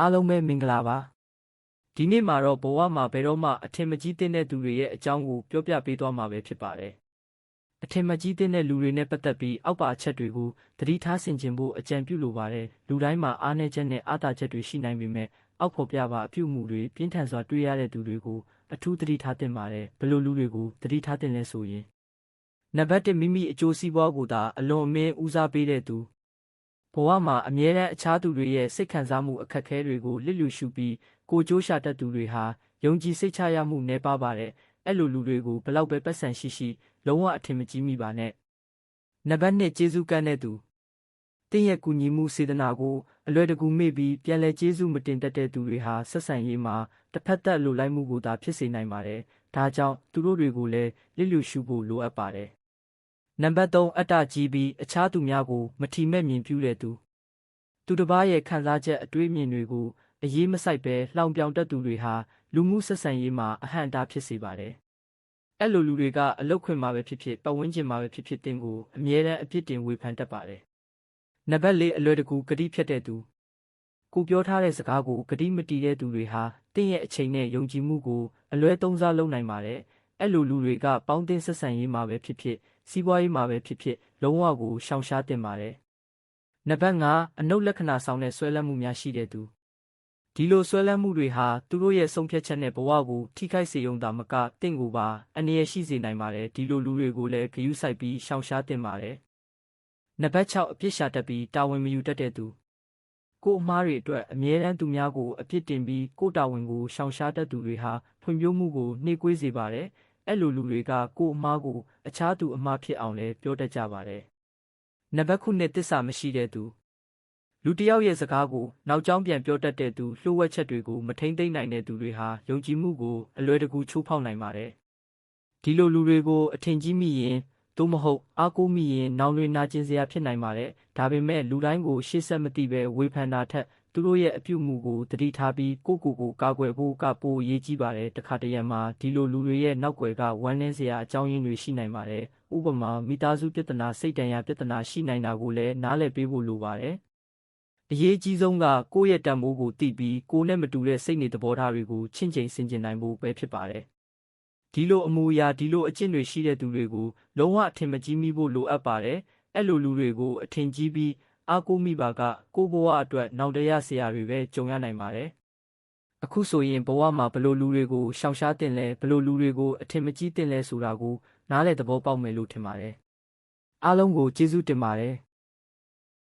အားလုံးပဲမင်္ဂလာပါဒီနေ့မှာတော့ဘဝမှာဘယ်တော့မှအထင်မကြီးတဲ့သူတွေရဲ့အကြောင်းကိုပြောပြပေးသွားမှာပဲဖြစ်ပါတယ်အထင်မကြီးတဲ့လူတွေနဲ့ပတ်သက်ပြီးအောက်ပါအချက်တွေကိုသတိထားဆင်ခြင်ဖို့အကြံပြုလိုပါတယ်လူတိုင်းမှာအားနည်းချက်နဲ့အားသာချက်တွေရှိနိုင်ပေမဲ့အောက်ဖော်ပြပါအပြုမှုတွေပြင်းထန်စွာတွေ့ရတဲ့သူတွေကိုအထူးသတိထားသင့်ပါတယ်ဘယ်လိုလူတွေကိုသတိထားသင့်လဲဆိုရင်နံပါတ်1မိမိအကျိုးစီးပွားကိုသာအလွန်အမင်းဦးစားပေးတဲ့သူ ဘဝမှာအမြဲတမ်းအခြားသူတွေရဲ့စိတ်ခံစားမှုအခက်အခဲတွေကိုလစ်လျူရှုပြီးကိုကြိုးရှာတတ်သူတွေဟာယုံကြည်စိတ်ချရမှုနည်းပါးပါတယ်အဲ့လိုလူတွေကိုဘလောက်ပဲပတ်စံရှိရှိလုံးဝအထင်မကြီးမိပါနဲ့နံပါတ်1ကျေးဇူးကမ်းတဲ့သူတင်းရဲ့ကူညီမှုစေတနာကိုအလွယ်တကူမေ့ပြီးပြန်လဲကျေးဇူးမတင်တတ်တဲ့သူတွေဟာဆက်ဆံရေးမှာတစ်ဖက်သက်လိုလိုက်မှုကိုသာဖြစ်စေနိုင်ပါတယ်ဒါကြောင့်သူတို့တွေကိုလည်းလစ်လျူရှုဖို့လိုအပ်ပါတယ် နံပါတ်3အတ္တကြီးပြီးအခြားသူများကို မထီမဲ့မြင်ပြုတဲ့သူသူတစ်ပါးရဲ့ခံစားချက်အတွေးအမြင်တွေကိုအရေးမဆိုင်ပဲလှောင်ပြောင်တတ်သူတွေဟာလူမှုဆက်ဆံရေးမှာအဟန့်အတားဖြစ်စေပါတယ်။အဲ့လိုလူတွေကအလုတ်ခွင်မှာပဲဖြစ်ဖြစ်ပတ်ဝန်းကျင်မှာပဲဖြစ်ဖြစ်တင်ကိုအမြဲတမ်းအပြစ်တင်ဝေဖန်တတ်ပါတယ်။နံပါတ်၄အလွယ်တကူဂတိဖြတ်တဲ့သူကိုပြောထားတဲ့စကားကိုဂတိမတီးတဲ့သူတွေဟာတင့်ရဲ့အချိန်နဲ့ယုံကြည်မှုကိုအလွဲသုံးစားလုပ်နိုင်ပါတယ်။ အဲ့လိုလူတွေကပေါင်းတင်ဆက်ဆံရေးမှာပဲဖြစ်ဖြစ်စီးပွားရေးမှာပဲဖြစ်ဖြစ်လုံးဝကိုရှောင်ရှားတင်ပါတယ်။နံပါတ်5အနုတ်လက္ခဏာဆောင်တဲ့ဆွဲလန်းမှုများရှိတဲ့သူဒီလိုဆွဲလန်းမှုတွေဟာသူတို့ရဲ့ဆုံးဖြတ်ချက်နဲ့ဘဝကိုထိခိုက်စေုံသာမကတင့်ကိုပါအနေရရှိစေနိုင်ပါတယ်ဒီလိုလူတွေကိုလည်းဂရုစိုက်ပြီးရှောင်ရှားတင်ပါတယ်နံပါတ်6အပြစ်ရှာတတ်ပြီးတာဝန်မယူတတ်တဲ့သူကိုအမားတွေအတွက်အမြဲတမ်းသူများကိုအပြစ်တင်ပြီးကိုတာဝန်ကိုရှောင်ရှားတတ်သူတွေဟာဖွံ့ဖြိုးမှုကိုနှေးကွေးစေပါတယ် အဲ့လိုလူတွေကကိုအမားကို အခြားသူအမားဖြစ်အောင်လည်းပြောတတ်ကြပါတယ်နံပါတ်9နဲ့တစ္ဆာမရှိတဲ့သူလူတစ်ယောက်ရဲ့စကားကိုနောက်ကျောင်းပြန်ပြောတတ်တဲ့သူလှုပ်ဝက်ချက်တွေကိုမထိမ့်သိမ့်နိုင်တဲ့သူတွေဟာယုံကြည်မှုကိုအလွယ်တကူချိုးဖောက်နိုင်ပါတယ်။ဒီလိုလူတွေကိုအထင်ကြီးမိရင် သို့မဟုတ်အားကိုးမိရင်နောင်လွင်နာကျင်စရာဖြစ်နိုင်ပါတယ်။ဒါပေမဲ့လူတိုင်းကိုရှေ့ဆက်မသိပဲဝေဖန်တာထက်သူတို့ရဲ့အပြုအမူကိုတတိထားပြီးကိုယ့်ကိုယ်ကိုကာကွယ်ဖို့ကပိုအရေးကြီးပါတယ်။တခါတရံမှာဒီလိုလူတွေရဲ့နောက်ွယ်ကဝမ်းနည်းစရာအကြောင်းရင်းတွေရှိနိုင်ပါတယ်။ဥပမာမိသားစုပြဿနာစိတ်တန်ရာပြဿနာရှိနိုင်တာကိုလည်းနားလည်ပေးဖို့လိုပါတယ်။အရေးကြီးဆုံးကကိုယ့်ရဲ့တန်ဖိုးကိုသိပြီးကိုယ်နဲ့မတူတဲ့စိတ်နေသဘောထားတွေကိုချင့်ချိန်ဆင်ခြင်နိုင်ဖို့ပဲဖြစ်ပါတယ်။ ဒီလိုအမူအရာဒီလိုအကျင့်တွေရှိတဲ့သူတွေကိုလုံးဝအထင်မကြီးမိဖို့လိုအပ်ပါတယ်။အဲ့လိုလူတွေကိုအထင်ကြီးပြီးအားကိုးမိပါကကိုယ့်ဘဝအတွက်နောက်တရားဆရာတွေပဲကြုံရနိုင်ပါတယ်။အခုဆိုရင်ဘဝမှာဘလို့လူတွေကိုရှောင်ရှားတင်လဲဘလို့လူတွေကိုအထင်မကြီးတင်လဲဆိုတာကိုနားလည်သဘောပေါက်မယ်လို့ထင်ပါတယ်။အားလုံးကိုကျေးဇူးတင်ပါတယ်။